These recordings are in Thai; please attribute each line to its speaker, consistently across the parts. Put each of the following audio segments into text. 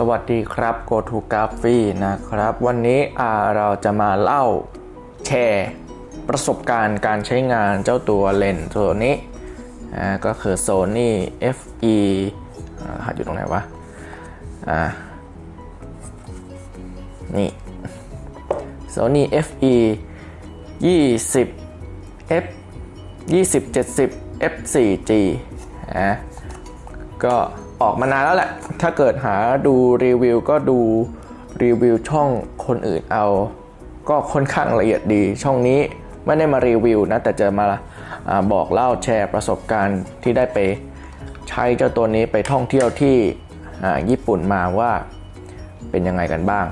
Speaker 1: สวัสดีครับ Go to g r a p h y นะครับ วันนี้อ่าเราจะมาเล่าแชร์ประสบการณ์การใช้งานเจ้าตัวเลนส์ตัวนี้ก็คือ Sony FE อ่าหัดอยู่ตรงไหนวะอ่านี่ Sony FE 20 F 2070 F4G อะก็ ออกมานานแล้วแหละ ถ้าเกิดหาดูรีวิวก็ดูรีวิวช่องคนอื่นเอา ก็ค่อนข้างละเอียดดี ช่องนี้ไม่ได้มารีวิวนะ แต่จะมาอาบอกเล่าแชร์ประสบการณ์ที่ได้ไปใช้เจ้าตัวนี้ไปท่องเที่ยวที่ญี่ปุ่นมาว่าเป็นยังไงกันบ้าง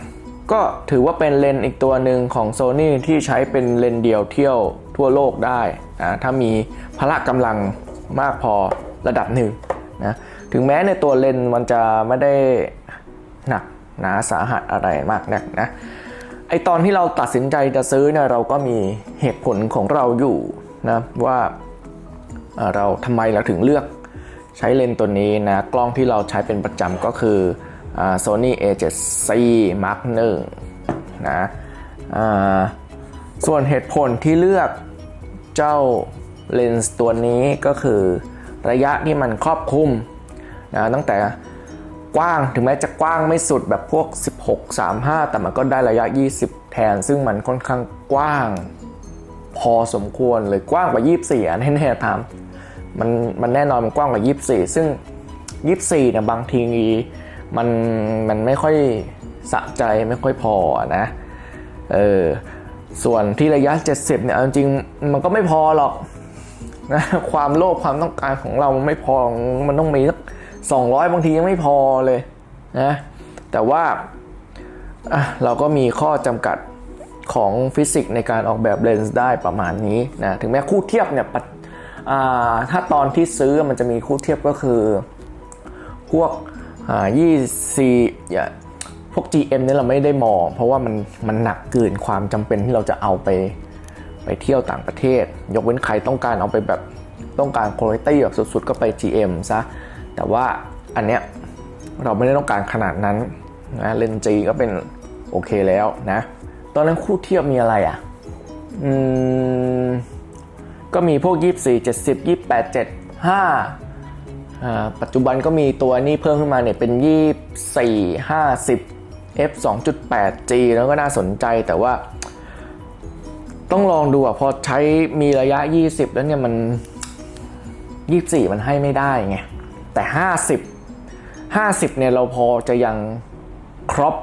Speaker 1: ก็ถือว่าเป็นเลนส์อีกตัวหนึ่งของ Sony ที่ใช้เป็นเลนส์เดียวเที่ยวทั่วโลกได้นะถ้ามีพละกำลังมากพอระดับหนึ่งนะ ถึงแม้ในตัวเลนส์มันจะไม่ได้หนักหนาสาหัสอะไรมากนักนะไอตอนที่เราตัดสินใจจะซื้อเนี่ยเราก็มีเหตุผลของเราอยู่นะว่าเราทำไมเราถึงเลือกใช้เลนส์ตัวนี้นะกล้องที่เราใช้เป็นประจำก็คือ Sony A7C Mark 1นะส่วนเหตุผลที่เลือกเจ้าเลนส์ตัวนี้ก็คือระยะที่มันครอบคลุม นะตั้งแต่กว้างถึงแม้จะกว้างไม่สุดแบบพวก 16 35 แต่มันก็ได้ระยะ 20 แทน ซึ่งมันค่อนข้างกว้าง พอสมควรเลยกว้างกว่า 24อะแน่ๆทำมันมันแน่นอนมันกว้างกว่า 24 ซึ่ง 24เนี่ยบางทีมันมันไม่ค่อยสะใจไม่ค่อยพอนะเออส่วนที่ระยะ 70เนี่ยจริงๆมันก็ไม่พอหรอกนะความโลภความต้องการของเรามันไม่พอมันต้องมีสัก 200 บางทียังไม่พอเลยนะแต่ว่าเราก็มีข้อจำกัดของฟิสิกส์ในการออกแบบเลนส์ได้ประมาณนี้นะถึงแม้คู่เทียบเนี่ยถ้าตอนที่ซื้อมันจะมีคู่เทียบก็คือ พวกยี่ซีอย่พวก GM เนี่ยเราไม่ได้มอง เพราะว่ามันมันหนักเกินความจำเป็นที่เราจะเอาไปไปเที่ยวต่างประเทศ ยกเว้นใครต้องการเอาไปแบบต้องการคุณภาพแบบสุดๆ ก็ไป GM ซะ แต่ว่าอันเนี้ยเราไม่ได้ต้องการขนาดนั้นนะเลนจีก็เป็นโอเคแล้วนะ ตอนนั้นคู่เทียบมีอะไรอะอืมก็มีพวก 24 70 28 75อ่าปัจจุบันก็มีตัวนี้เพิ่มขึ้นมาเนี่ยเป็น 24 50 f 2.8 g แล้วก็น่าสนใจแต่ว่า ต้องลองดูอะพอใช้มีระยะ 20 แล้วเนี่ยมัน 24 มันให้ไม่ได้ไง แต่ 50 50เนี่ยเราพอจะยังครอป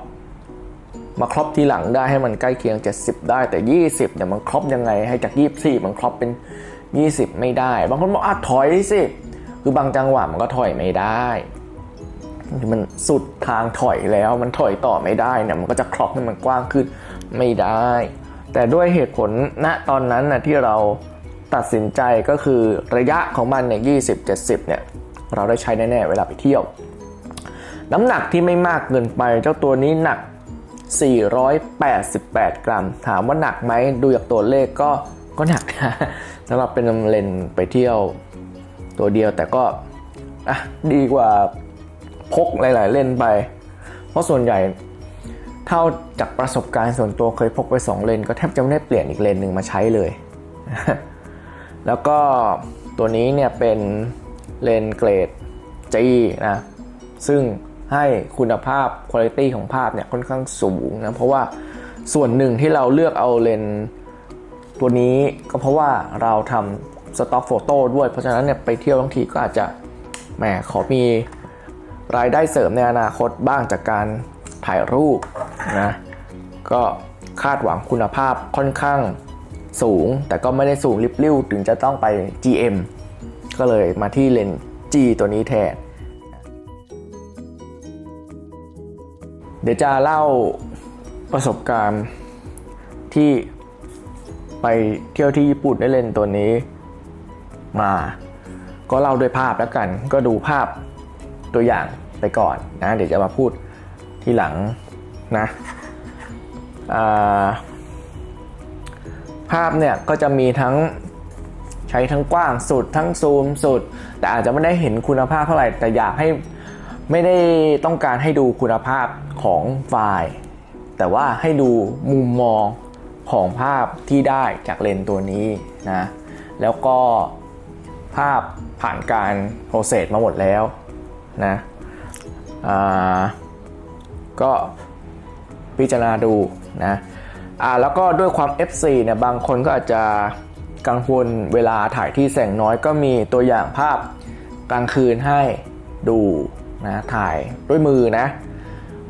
Speaker 1: มาครอปทีหลังได้ให้มันใกล้เคียง 70 ได้แต่ 20เนี่ยมันครอปยังไงให้จาก 24 มันครอปเป็น 20 ไม่ได้ บางคนบอกอะถอยสิคือบางจังหวะมันก็ถอยไม่ได้มันสุดทางถอยแล้วมันถอยต่อไม่ได้เนี่ยมันก็จะครอปให้มันกว้างขึ้นไม่ได้ แต่ด้วยเหตุผลณตอนนั้นนะที่เราตัดสินใจก็คือระยะของมันเนี่ย20 70เนี่ย เราได้ใช้แน่ๆเวลาไปเที่ยว น้ำหนักที่ไม่มากเกินไปเจ้าตัวนี้หนัก 488 กรัม ถามว่าหนักไหมดูจากตัวเลขก็ก็หนักนะสำหรับเป็นเลนไปเที่ยวตัวเดียวแต่ก็อะดีกว่าพกหลาย ๆ เล่นไป เพราะส่วนใหญ่เท่าจากประสบการณ์ส่วนตัวเคยพกไป 2 เลน ก็แทบจะไม่ได้เปลี่ยนอีกเลนหนึ่งมาใช้เลย แล้วก็ตัวนี้เนี่ยเป็น เลนเกรด G นะซึ่งให้คุณภาพคุณภาพของภาพเนี่ยค่อนข้างสูงนะเพราะว่าส่วนหนึ่งที่เราเลือกเอาเลนตัวนี้ก็เพราะว่าเราทำสต็อกโฟโต้ด้วย เพราะฉะนั้นเนี่ยไปเที่ยวทั้งทีก็อาจจะแหมขอมีรายได้เสริมในอนาคตบ้างจากการถ่ายรูปนะก็คาดหวังคุณภาพค่อนข้างสูง แต่ก็ไม่ได้สูงริบลิ่วถึงจะต้องไป GM ก็เลยมาที่เลนส์ G ตัวนี้แทน เดี๋ยวจะเล่าประสบการณ์ที่ไปเที่ยวที่ญี่ปุ่นได้เลนส์ตัวนี้มา ก็เล่าด้วยภาพแล้วกัน ก็ดูภาพตัวอย่างไปก่อนนะ เดี๋ยวจะมาพูดทีหลังนะภาพเนี่ยก็จะมีทั้ง ใช้ทั้งกว้างสุดทั้งซูมสุด แต่อาจจะไม่ได้เห็นคุณภาพเท่าไหร่แต่อยากให้ไม่ได้ต้องการให้ดูคุณภาพของไฟล์ แต่ว่าให้ดูมุมมองของภาพที่ได้จากเลนส์ตัวนี้นะแล้วก็ภาพผ่านการโปรเซสมาหมดแล้วนะก็พิจารณาดูนะอ่าแล้วก็ด้วยความ FC เนี่ยบางคนก็อาจจะ กังวลเวลาถ่ายที่แสงน้อยก็มีตัวอย่างภาพกลางคืนให้ดูนะถ่ายด้วยมือนะ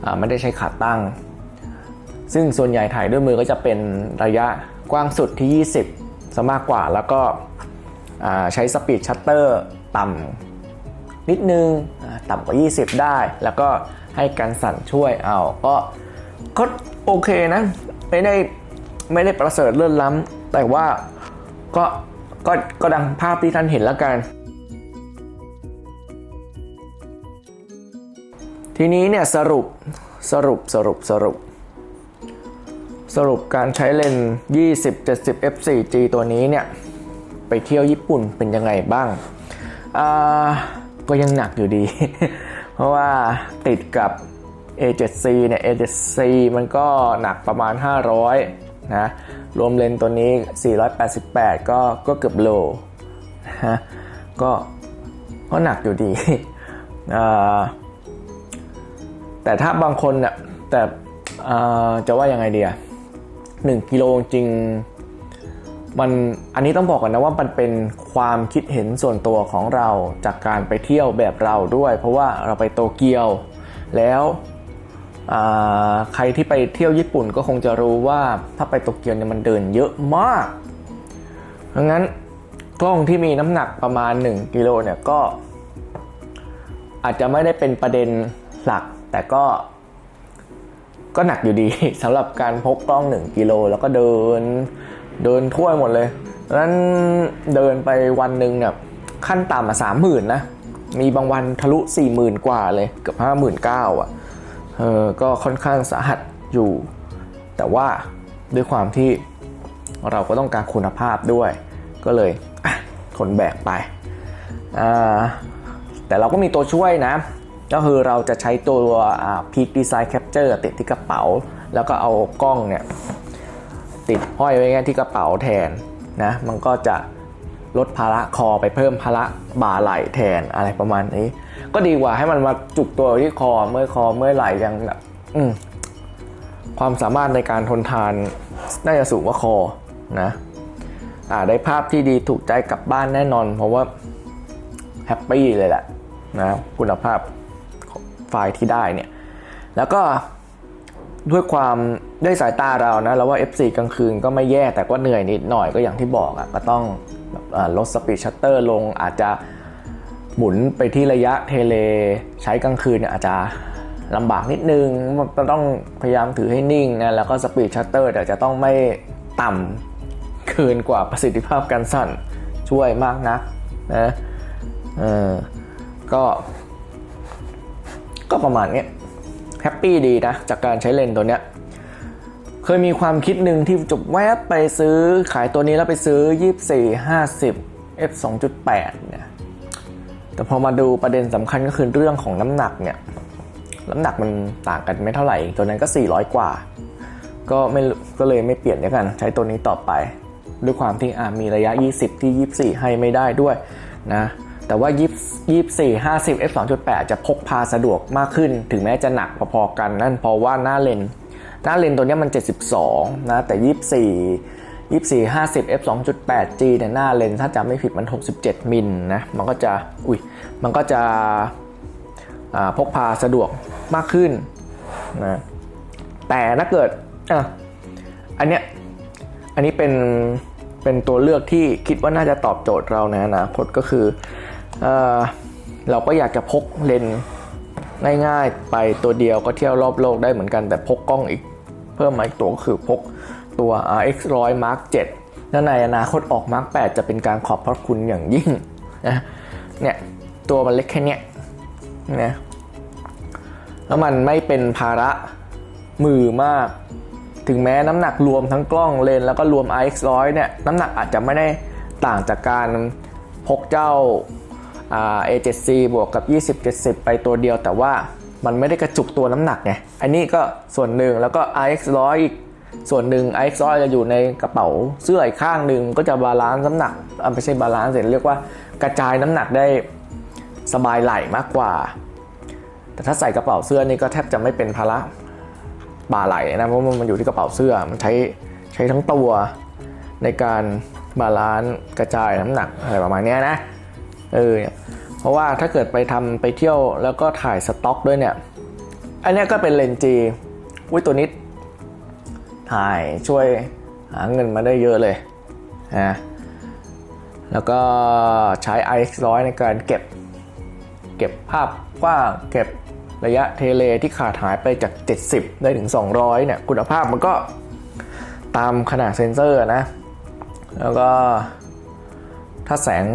Speaker 1: อ่าไม่ได้ใช้ขาตั้ง ซึ่งส่วนใหญ่ถ่ายด้วยมือก็จะเป็นระยะกว้างสุดที่ 20ซะมากกว่าแล้วก็ใช้สปีดชัตเตอร์ต่ำนิดนึงต่ำกว่า 20 ได้ แล้วก็ให้การสั่นช่วยเอาก็ก็โอเคนะ ไม่ได้ไม่ได้ประเสริฐเลิศล้ำแต่ว่า ก็ก็ก็ดังภาพที่ท่านเห็นแล้วกัน ทีนี้เนี่ยสรุปสรุปสรุปสรุป สรุปการใช้เลนส์20 70 f 4 g ตัวนี้เนี่ย ไปเที่ยวญี่ปุ่นเป็นยังไงบ้าง อ่า ก็ยังหนักอยู่ดี เพราะว่าติดกับ A7C เนี่ย A7C มันก็หนักประมาณ 500 นะ รวมเลนส์ตัวนี้ 488 ก็ก็เกือบโลนะก็ก็หนักอยู่ดีอ่าแต่ถ้าบางคนเนี่ยแต่อ่าจะว่ายังไงเดีอะหนึ่งกิโลจริงมันอันนี้ต้องบอกก่อนนะว่ามันเป็นความคิดเห็นส่วนตัวของเราจากการไปเที่ยวแบบเราด้วย เพราะว่าเราไปโตเกียวแล้ว ใครที่ไปเที่ยวญี่ปุ่นก็คงจะรู้ว่าถ้าไปโตเกียวเนี่ยมันเดินเยอะมากดังนั้นกล้องที่มีน้ำหนักประมาณ 1กิโลเนี่ยก็ อาจจะไม่ได้เป็นประเด็นหลัก แต่ก็ก็หนักอยู่ดีสำหรับการพกกล้อง 1กิโลแล้วก็เดินเดินทั่วหมดเลยดังนั้นเดินไปวันหนึ่งเนี่ยขั้นต่ำมาสามหมื่นนะ มีบางวันทะลุ4 0,000กว่าเลยเกือบห้าหมื่นเก้าอะ เออก็ค่อนข้างสาหัสอยู่ แต่ว่าด้วยความที่เราก็ต้องการคุณภาพด้วย ก็เลยอะทนแบกไปอ่าแต่เราก็มีตัวช่วยนะ ก็คือเราจะใช้ตัว Peak Design Capture ติดที่กระเป๋า แล้วก็เอากล้องเนี่ย ติดห้อยไว้ไงที่กระเป๋าแทนนะ มันก็จะลดภาระคอไปเพิ่มภาระบ่าไหล่แทนอะไรประมาณนี้ ก็ดีกว่าให้มันมาจุกตัวที่คอเมื่อคอเมื่อไหล่ยังแบบอืมความสามารถในการทนทานน่าจะสูงกว่าคอนะอ่าได้ภาพที่ดีถูกใจกลับบ้านแน่นอน เพราะว่าแฮปปี้เลยแหละนะคุณภาพไฟล์ที่ได้เนี่ย แล้วก็ด้วยความด้วยสายตาเรานะเราว่า F4 กลางคืนก็ไม่แย่แต่ก็เหนื่อยนิดหน่อยก็อย่างที่บอกอะ่ะก็ต้องลดสปีดชัตเตอร์ลงอาจจะ หมุนไปที่ระยะเทเลใช้กลางคืนเนี่ยอาจจะลำบากนิดนึงมันต้องพยายามถือให้นิ่งนะแล้วก็สปีดชัตเตอร์แต่จะต้องไม่ต่ำเกินกว่าประสิทธิภาพการสั่นช่วยมากนักนะเออก็ก็ประมาณนี้แฮปปี้ดีนะ จากการใช้เลนส์ตัวเนี้ยเคยมีความคิดหนึ่งที่จะแวบไปซื้อขายตัวนี้แล้วไปซื้อ 24 50 f 2.8เนี่ย แต่พอมาดูประเด็นสำคัญก็คือเรื่องของน้ำหนักเนี่ยน้ำหนักมันต่างกันไม่เท่าไหร่ตัวนั้นก็ 400 กว่า ก็ไม่ก็เลยไม่เปลี่ยนด้วยกัน ใช้ตัวนี้ต่อไป ด้วยความที่อ่ามีระยะ 20 ที่ 24 ให้ไม่ได้ด้วยนะแต่ว่า 24 50 f 2.8 จะพกพาสะดวกมากขึ้น ถึงแม้จะหนักพอๆกันนั่นเพราะว่าหน้าเลนหน้าเลนตัวนี้มัน 72 นะแต่ 24 24 50 f 2.8 g เนี่ยหน้าเลนส์ถ้าจำไม่ผิดมัน 67 มิลนะมันก็จะอุ้ยมันก็จะพกพาสะดวกมากขึ้นนะแต่ถ้าเกิดอะอันเนี้ยอันนี้เป็นเป็นตัวเลือกที่คิดว่าน่าจะตอบโจทย์เราในอนาคตก็คือเออเราก็อยากจะพกเลนส์ง่ายๆ ไปตัวเดียวก็เที่ยวรอบโลกได้เหมือนกันแต่พกกล้องอีก เพิ่มมาอีกตัวก็คือพก ตัว RX 100 Mark 7และในอนาคตออก Mark 8 จะเป็นการขอบพระคุณอย่างยิ่งนะเนี่ยตัวมันเล็กแค่เนี้ยนะแล้วมันไม่เป็นภาระมือมาก ถึงแม้น้ำหนักรวมทั้งกล้องเลนแล้วก็รวม RX 100เนี่ยน้ำหนักอาจจะไม่ได้ต่างจากการพกเจ้าอ่า A7C บวกกับ 2070 ไปตัวเดียวแต่ว่ามันไม่ได้กระจุกตัวน้ำหนักไง อันนี้ก็ส่วนหนึ่งแล้วก็ RX100 อีก ส่วนหนึ่ง RX100 จะอยู่ในกระเป๋าเสื้ออีกข้างหนึ่งก็จะบาลานซ์น้ำหนักอ่าไม่ใช่บาลานซ์เสร็จเรียกว่ากระจายน้ำหนักได้สบายไหล่มากกว่า แต่ถ้าใส่กระเป๋าเสื้อนี่ก็แทบจะไม่เป็นภาระบ่าไหล่นะเพราะมันอยู่ที่กระเป๋าเสื้อมันใช้ใช้ทั้งตัวในการบาลานซ์กระจายน้ำหนักอะไรประมาณนี้นะเออเพราะว่าถ้าเกิดไปทำไปเที่ยวแล้วก็ถ่ายสต็อกด้วยเนี่ยอันนี้ก็เป็นเลนส์จีอุ้ยตัวนี้ ถ่ายช่วยหาเงินมาได้เยอะเลยนะแล้วก็ใช้ IX100 ในการเก็บ เก็บภาพกว้างเก็บระยะเทเลที่ขาดหายไปจาก 70 ได้ถึง 200 เนี่ย คุณภาพมันก็ตามขนาดเซนเซอร์นะ แล้วก็ถ้าแสง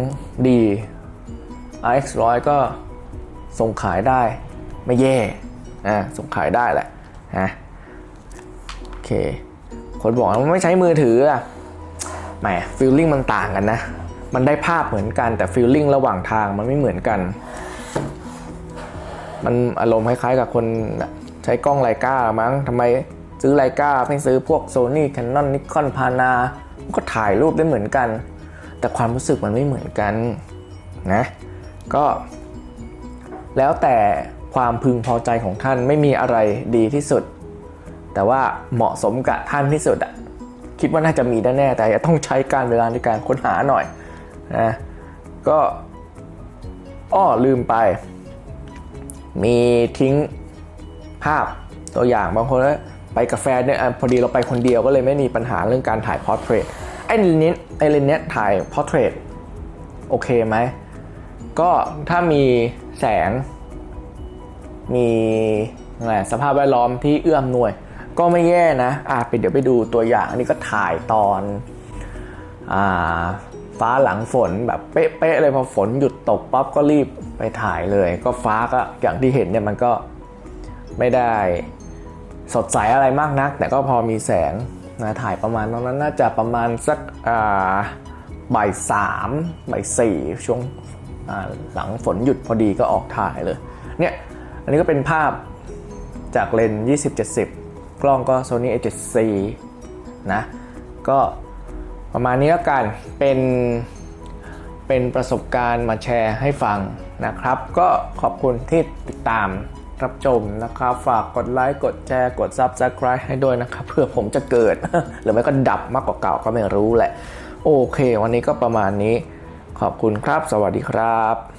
Speaker 1: ดี RX100 ก็ส่งขายได้ไม่แย่นะส่งขายได้แหละนะโอเค คนบอกว่าไม่ใช้มือถืออะแหมฟีลลิ่งมันต่างกันนะ มันได้ภาพเหมือนกันแต่ฟีลลิ่งระหว่างทางมันไม่เหมือนกัน มันอารมณ์คล้ายๆกับคนใช้กล้องไลกามั้งทำไมซื้อไลกาไม่ซื้อพวกโซนี่แคนนอนนิคอนพานาก็ถ่ายรูปได้เหมือนกัน แต่ความรู้สึกมันไม่เหมือนกันนะก็แล้วแต่ความพึงพอใจของท่านไม่มีอะไรดีที่สุด แต่ว่าเหมาะสมกับท่านที่สุดอะคิดว่าน่าจะมีแน่แต่จะต้องใช้การเวลาในการค้นหาหน่อยนะก็อ้อลืมไป มีทิ้งภาพตัวอย่างบางคนไปกาแฟเนี่ยพอดีเราไปคนเดียวก็เลยไม่มีปัญหาเรื่องการถ่ายพอร์เทรตไอ้เลนนี้ไอ้เลนเนี้ยถ่ายพอร์เทรตโอเคไหมก็ถ้ามีแสง มีอะไรสภาพแวดล้อมที่เอื้ออำนวย ก็ไม่แย่นะอะไปเดี๋ยวไปดูตัวอย่าง อันนี้ก็ถ่ายตอนอ่าฟ้าหลังฝนแบบเป๊ะๆเลยพอฝนหยุดตกปั๊บก็รีบไปถ่ายเลย ก็ฟ้าก็อย่างที่เห็นเนี่ยมันก็ไม่ได้สดใสอะไรมากนัก แต่ก็พอมีแสงนะถ่ายประมาณตอนนั้นน่าจะประมาณสักอ่าบ่ายสามบ่ายสี่ช่วงหลังฝนหยุดพอดีก็ออกถ่ายเลยเนี่ยอันนี้ก็เป็นภาพจากเลนส์2070 กล้องก็ Sony A7C นะก็ประมาณนี้แล้วกันเป็นเป็นประสบการณ์มาแชร์ให้ฟังนะครับ ก็ขอบคุณที่ติดตามรับชมนะครับ ฝากกดไลค์กดแชร์กด Subscribe ให้ด้วยนะครับ เพื่อผมจะเกิด หรือไม่ก็ดับมากกว่าเก่าก็ไม่รู้แหละ โอเค วันนี้ก็ประมาณนี้ ขอบคุณครับ สวัสดีครับ